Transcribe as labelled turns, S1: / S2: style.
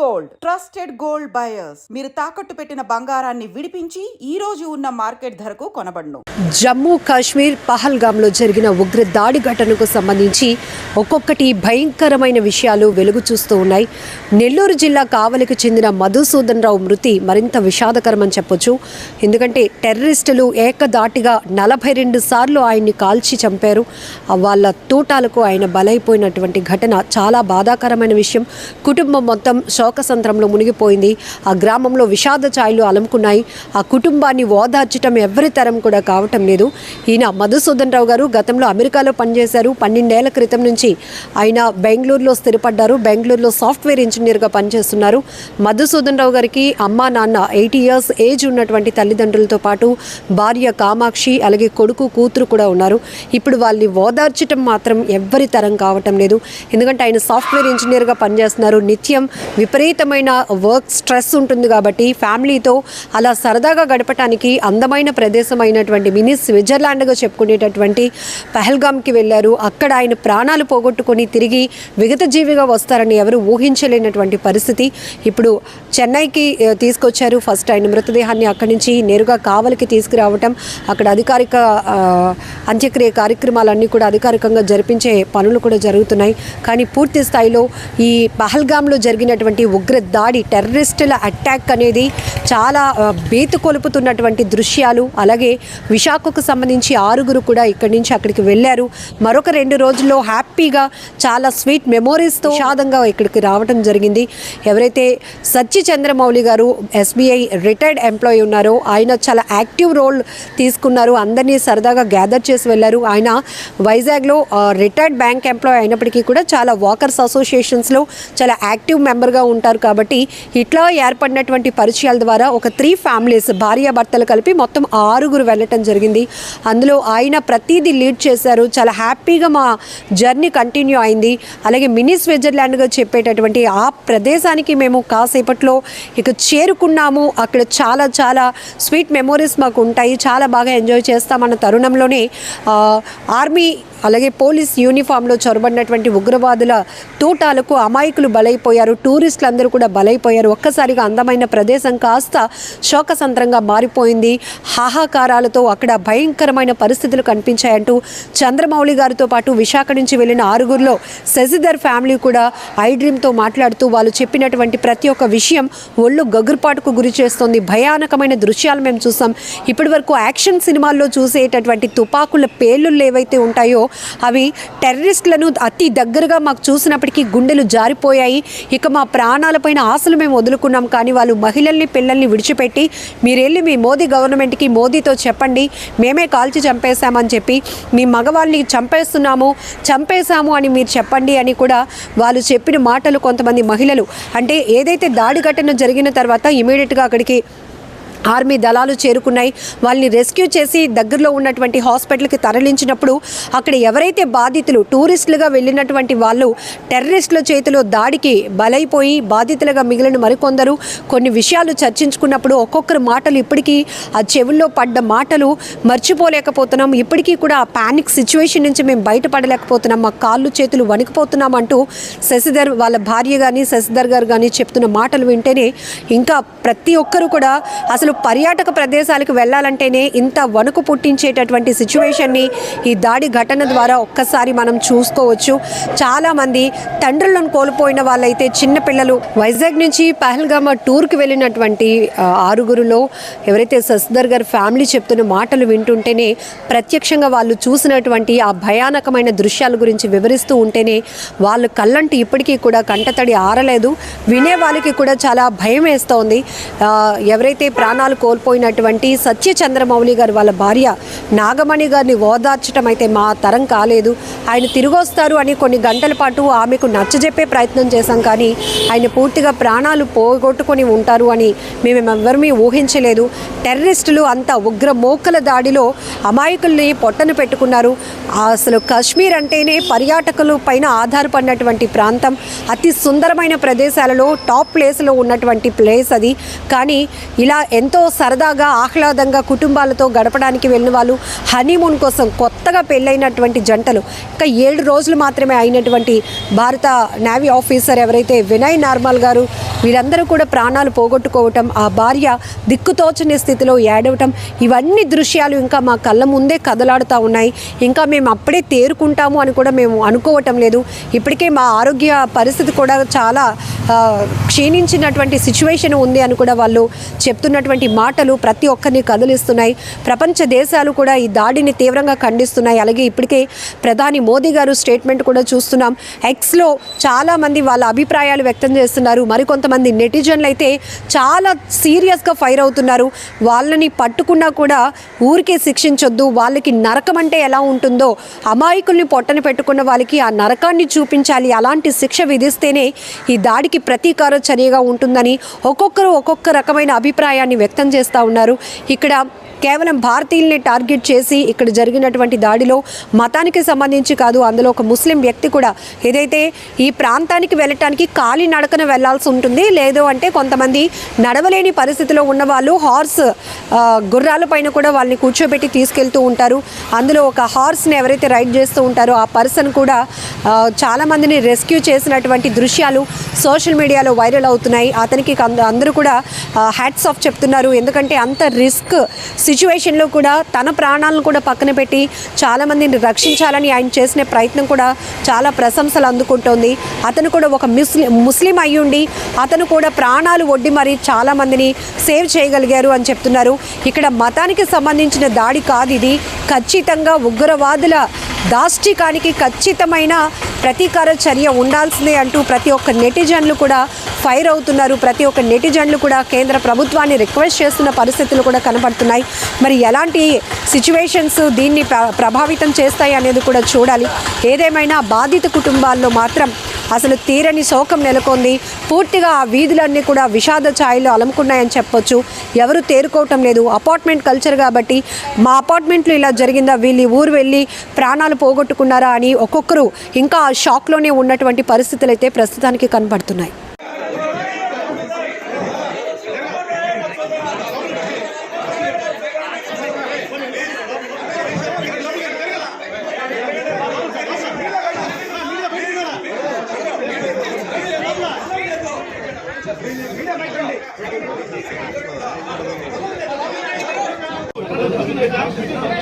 S1: Gold trusted gold buyers మీరు తాకట్టు పెట్టిన బంగారాన్ని విడిపించి ఈ రోజు ఉన్న మార్కెట్ ధరకు కొనబడును.
S2: జమ్మూ కాశ్మీర్ పహల్గామ్లో జరిగిన ఉగ్ర దాడి ఘటనకు సంబంధించి ఒక్కొక్కటి భయంకరమైన విషయాలు వెలుగు చూస్తూ ఉన్నాయి. నెల్లూరు జిల్లా కావలికి చెందిన మధుసూదన్ రావు మృతి మరింత విషాదకరమని చెప్పొచ్చు. ఎందుకంటే టెర్రరిస్టులు ఏకదాటిగా నలభై రెండు సార్లు ఆయన్ని కాల్చి చంపారు. వాళ్ళ తూటాలకు ఆయన బలైపోయినటువంటి ఘటన చాలా బాధాకరమైన విషయం. కుటుంబం మొత్తం శోకసంద్రంలో మునిగిపోయింది. ఆ గ్రామంలో విషాద ఛాయలు అలముకున్నాయి. ఆ కుటుంబాన్ని ఓదార్చటం ఎవరి తరం కూడా కావటం లేదు. ఈయన మధుసూదన్ రావు గారు గతంలో అమెరికాలో పనిచేశారు. పన్నెండేళ్ళ క్రితం నుంచి ఆయన బెంగళూరులో స్థిరపడ్డారు. బెంగళూరులో సాఫ్ట్వేర్ ఇంజనీర్గా పనిచేస్తున్నారు. మధుసూదన్ రావు గారికి అమ్మా నాన్న ఎయిటీ ఇయర్స్ ఏజ్ ఉన్నటువంటి తల్లిదండ్రులతో పాటు భార్య కామాక్షి అలాగే కొడుకు కూతురు కూడా ఉన్నారు. ఇప్పుడు వాళ్ళని ఓదార్చటం మాత్రం ఎవ్వరి తరం కావటం లేదు. ఎందుకంటే ఆయన సాఫ్ట్వేర్ ఇంజనీర్గా పనిచేస్తున్నారు. నిత్యం విపరీతమైన వర్క్ స్ట్రెస్ ఉంటుంది కాబట్టి ఫ్యామిలీతో అలా సరదాగా గడపటానికి అందమైన ప్రదేశం అయినటువంటి మినీ స్విట్జర్లాండ్గా చెప్పుకునేటటువంటి పహల్గామ్కి వెళ్ళారు. అక్కడ ఆయన ప్రాణాలు పోగొట్టుకొని తిరిగి విగత జీవిగా వస్తారని ఎవరు ఊహించలేనటువంటి పరిస్థితి. ఇప్పుడు చెన్నైకి తీసుకొచ్చారు. ఫస్ట్ ఆయన మృతదేహాన్ని అక్కడి నుంచి నేరుగా కావలికి తీసుకురావటం అక్కడ అధికారిక అంత్యక్రియ కార్యక్రమాలన్నీ కూడా అధికారికంగా జరిపించే పనులు కూడా జరుగుతున్నాయి. కానీ పూర్తి స్థాయిలో ఈ పహల్గామ్లో జరిగినటువంటి ఉగ్ర దాడి టెర్రరిస్టుల అటాక్ అనేది చాలా ఆ, బీతు కొలుపుతున్నటువంటి దృశ్యాలు. అలాగే విశాఖకు సంబంధించి ఆరుగురు కూడా ఇక్కడి నుంచి అక్కడికి వెళ్ళారు. మరొక రెండు రోజుల్లో హ్యాపీగా చాలా స్వీట్ మెమోరీస్తో విషాదంగా ఇక్కడికి రావడం జరిగింది. ఎవరైతే సత్య చంద్రమౌళి గారు ఎస్బీఐ రిటైర్డ్ ఎంప్లాయీ ఉన్నారో ఆయన చాలా యాక్టివ్ రోల్ తీసుకున్నారు. అందరినీ సరదాగా గ్యాదర్ చేసి వెళ్ళారు. ఆయన వైజాగ్లో రిటైర్డ్ బ్యాంక్ ఎంప్లాయీ అయినప్పటికీ కూడా చాలా వాకర్స్ అసోసియేషన్స్లో చాలా యాక్టివ్ మెంబర్గా ఉంటారు కాబట్టి ఇట్లా ఏర్పడినటువంటి పరిచయాల ద్వారా ఒక త్రీ ఫ్యామిలీస్ భార్యాభర్తలు కలిపి మొత్తం ఆరుగురు వెళ్ళటం జరిగింది. అందులో ఆయన ప్రతిదీ లీడ్ చేశారు. చాలా హ్యాపీగా మా జర్నీ కంటిన్యూ అయింది. అలాగే మినీ స్విట్జర్లాండ్గా చెప్పేటటువంటి ఆ ప్రదేశానికి మేము కాసేపట్లో ఇక చేరుకున్నాము. అక్కడ చాలా చాలా స్వీట్ మెమోరీస్ మాకు ఉంటాయి. చాలా బాగా ఎంజాయ్ చేస్తామన్న తరుణంలోనే ఆర్మీ అలాగే పోలీస్ యూనిఫామ్లో చొరబడినటువంటి ఉగ్రవాదుల తూటాలకు అమాయకులు బలైపోయారు. టూరిస్టులు అందరూ కూడా బలైపోయారు. ఒక్కసారిగా అందమైన ప్రదేశం కాస్త శోకసంద్రంగా మారిపోయింది. హాహాకారాలతో అక్కడ భయంకరమైన పరిస్థితులు కనిపించాయంటూ చంద్రమౌళి గారితో పాటు విశాఖ నుంచి వెళ్ళిన ఆరుగురిలో శశిధర్ ఫ్యామిలీ కూడా ఐ డ్రీమ్తో మాట్లాడుతూ వాళ్ళు చెప్పినటువంటి ప్రతి ఒక్క విషయం ఒళ్ళు గగురుపాటుకు గురి చేస్తుంది. భయానకమైన దృశ్యాలు మేము చూసాం. ఇప్పటి వరకు యాక్షన్ సినిమాల్లో చూసేటటువంటి తుపాకుల పేలుళ్ళు ఏవైతే ఉంటాయో అవి టెర్రరిస్టులను అతి దగ్గరగా మాకు చూసినప్పటికీ గుండెలు జారిపోయాయి. ఇక మా ప్రాణాలపైన ఆశలు మేము వదులుకున్నాం. కానీ వాళ్ళు మహిళల్ని పిల్లల్ని విడిచిపెట్టి మీరు వెళ్ళి మీ మోదీ గవర్నమెంట్కి మోదీతో చెప్పండి. మేమే కాల్చి చంపేశామని చెప్పి మీ మగవాళ్ళని చంపేస్తున్నాము. చంపేశాము అని మీరు చెప్పండి అని కూడా వాళ్ళు చెప్పిన మాటలు కొంతమంది మహిళలు. అంటే ఏదైతే దాడి ఘటన జరిగిన తర్వాత ఇమీడియట్గా అక్కడికి ఆర్మీ దళాలు చేరుకున్నాయి. వాళ్ళని రెస్క్యూ చేసి దగ్గరలో ఉన్నటువంటి హాస్పిటల్కి తరలించినప్పుడు అక్కడ ఎవరైతే బాధితులు టూరిస్టులుగా వెళ్ళినటువంటి వాళ్ళు టెర్రరిస్టుల చేతిలో దాడికి బలైపోయి బాధితులుగా మిగిలిన మరికొందరు కొన్ని విషయాలు చర్చించుకున్నప్పుడు ఒక్కొక్కరు మాటలు ఇప్పటికీ ఆ చెవుల్లో పడ్డ మాటలు మర్చిపోలేకపోతున్నాం. ఇప్పటికీ కూడా ఆ ప్యానిక్ సిచ్యువేషన్ నుంచి మేము బయటపడలేకపోతున్నాం. మా కాళ్ళు చేతులు వణికిపోతున్నాం అంటూ శశిధర్ వాళ్ళ భార్య కానీ శశిధర్ గారు కానీ చెప్తున్న మాటలు వింటేనే ఇంకా ప్రతి ఒక్కరు కూడా అసలు పర్యాటక ప్రదేశాలకు వెళ్ళాలంటేనే ఇంత వణుకు పుట్టించేటటువంటి సిచ్యువేషన్ని ఈ దాడి ఘటన ద్వారా ఒక్కసారి మనం చూసుకోవచ్చు. చాలామంది తండ్రులను కోల్పోయిన వాళ్ళైతే చిన్నపిల్లలు వైజాగ్ నుంచి పహల్గామ టూర్కి వెళ్ళినటువంటి ఆరుగురులో ఎవరైతే సస్దర్ గారి ఫ్యామిలీ చెప్తున్న మాటలు వింటుంటేనే ప్రత్యక్షంగా వాళ్ళు చూసినటువంటి ఆ భయానకమైన దృశ్యాల గురించి వివరిస్తూ ఉంటేనే వాళ్ళు కళ్ళంటూ ఇప్పటికీ కూడా కంటతడి ఆరలేదు. వినే వాళ్ళకి కూడా చాలా భయం వేస్తోంది. ఎవరైతే ప్రాణ ప్రాణాలు కోల్పోయినటువంటి సత్య చంద్రమౌళి గారు వాళ్ళ భార్య నాగమణి గారిని ఓదార్చడం అయితే మా తరం కాలేదు. ఆయన తిరిగి వస్తారు అని కొన్ని గంటల పాటు ఆమెకు నచ్చజెప్పే ప్రయత్నం చేశాం కానీ ఆయన పూర్తిగా ప్రాణాలు పోగొట్టుకొని ఉంటారు అని మేము ఎవ్వరమీ ఊహించలేదు. టెర్రరిస్టులు అంత ఉగ్ర మోకల దాడిలో అమాయకుల్ని పొట్టన పెట్టుకున్నారు. అసలు కాశ్మీర్ అంటేనే పర్యాటకుల పైన ఆధారపడినటువంటి ప్రాంతం. అతి సుందరమైన ప్రదేశాలలో టాప్ ప్లేస్లో ఉన్నటువంటి ప్లేస్ అది. కానీ ఇలా ఎంత ఎంతో సరదాగా ఆహ్లాదంగా కుటుంబాలతో గడపడానికి వెళ్ళిన వాళ్ళు హనీమూన్ కోసం కొత్తగా పెళ్ళైనటువంటి జంటలు. ఇంకా ఏడు రోజులు మాత్రమే అయినటువంటి భారత నేవీ ఆఫీసర్ ఎవరైతే వినయ్ నార్మల్ గారు వీళ్ళందరూ కూడా ప్రాణాలు పోగొట్టుకోవటం ఆ భార్య దిక్కుతోచని స్థితిలో ఏడవటం ఇవన్నీ దృశ్యాలు ఇంకా మా కళ్ళ ముందే కదలాడుతూ ఉన్నాయి. ఇంకా మేము అప్పుడే తేరుకుంటాము అని కూడా మేము అనుకోవటం లేదు. ఇప్పటికే మా ఆరోగ్య పరిస్థితి కూడా చాలా క్షీణించినటువంటి సిచ్యువేషన్ ఉంది అని కూడా వాళ్ళు చెప్తున్నటువంటి మాటలు ప్రతి ఒక్కరిని కదిలిస్తున్నాయి. ప్రపంచ దేశాలు కూడా ఈ దాడిని తీవ్రంగా ఖండిస్తున్నాయి. అలాగే ఇప్పటికే ప్రధాని మోదీ గారు స్టేట్మెంట్ కూడా చూస్తున్నాం. ఎక్స్లో చాలామంది వాళ్ళ అభిప్రాయాలు వ్యక్తం చేస్తున్నారు. మరికొంతమంది నెటిజన్లు అయితే చాలా సీరియస్గా ఫైర్ అవుతున్నారు. వాళ్ళని పట్టుకున్నా కూడా ఊరికే శిక్షించొద్దు. వాళ్ళకి నరకం అంటే ఎలా ఉంటుందో అమాయకుల్ని పొట్టన పెట్టుకున్న వాళ్ళకి ఆ నరకాన్ని చూపించాలి. అలాంటి శిక్ష విధిస్తేనే ఈ దాడికి ప్రతీకార చర్యగా ఉంటుందని ఒక్కొక్కరు ఒక్కొక్క రకమైన అభిప్రాయాన్ని వ్యక్తం చేస్తూ ఉన్నారు. ఇక్కడ కేవలం భారతీయుల్ని టార్గెట్ చేసి ఇక్కడ జరిగినటువంటి దాడిలో మతానికి సంబంధించి కాదు అందులో ఒక ముస్లిం వ్యక్తి కూడా ఏదైతే ఈ ప్రాంతానికి వెళ్ళటానికి కాలి నడకన వెళ్ళాల్సి ఉంటుంది లేదు అంటే కొంతమంది నడవలేని పరిస్థితిలో ఉన్న వాళ్ళు హార్స్ గుర్రాల పైన కూడా వాళ్ళని కూర్చోబెట్టి తీసుకెళ్తూ ఉంటారు. అందులో ఒక హార్స్ని ఎవరైతే రైడ్ చేస్తూ ఉంటారో ఆ పర్సన్ కూడా చాలామందిని రెస్క్యూ చేసినటువంటి దృశ్యాలు సోషల్ మీడియాలో వైరల్ అవుతున్నాయి. అతనికి అందరూ కూడా హ్యాట్స్ ఆఫ్ చెప్తున్నారు. ఎందుకంటే అంత రిస్క్ సిచ్యువేషన్లో కూడా తన ప్రాణాలను కూడా పక్కన పెట్టి చాలా మందిని రక్షించాలని ఆయన చేసిన ప్రయత్నం కూడా చాలా ప్రశంసలు అందుకుంటోంది. అతను కూడా ఒక ముస్లిం ముస్లిం అయ్యుండి అతను కూడా ప్రాణాలు ఒడ్డి మరి చాలా మందిని సేవ్ చేయగలిగారు అని చెప్తున్నారు. ఇక్కడ మతానికి సంబంధించిన దాడి కాదు ఇది. ఖచ్చితంగా ఉగ్రవాదుల దాష్టికానికి ఖచ్చితమైన ప్రతీకార చర్య ఉండాల్సిందే అంటూ ప్రతి ఒక్క నెటిజన్లు కూడా ఫైర్ అవుతున్నారు. ప్రతి ఒక్క నెటిజన్లు కూడా కేంద్ర ప్రభుత్వాన్ని రిక్వెస్ట్ చేస్తున్న పరిస్థితులు కూడా కనపడుతున్నాయి మరి ఎలాంటి సిచ్యువేషన్స్ దీన్ని ప్రభావితం చేస్తాయి అనేది కూడా చూడాలి. ఏదేమైనా బాధిత కుటుంబాల్లో మాత్రం అసలు తీరని శోకం నెలకొంది. పూర్తిగా ఆ వీధులన్నీ కూడా విషాద ఛాయలు అలముకున్నాయని చెప్పొచ్చు. ఎవరు తేరుకోవటం లేదు. అపార్ట్మెంట్ కల్చర్ కాబట్టి మా అపార్ట్మెంట్లో ఇలా జరిగిందా? వీళ్ళు ఊరు వెళ్ళి ప్రాణాలు పోగొట్టుకున్నారా అని ఒక్కొక్కరు ఇంకా ఆ షాక్లోనే ఉన్నటువంటి పరిస్థితులు అయితే ప్రస్తుతానికి కనబడుతున్నాయి. Thank you.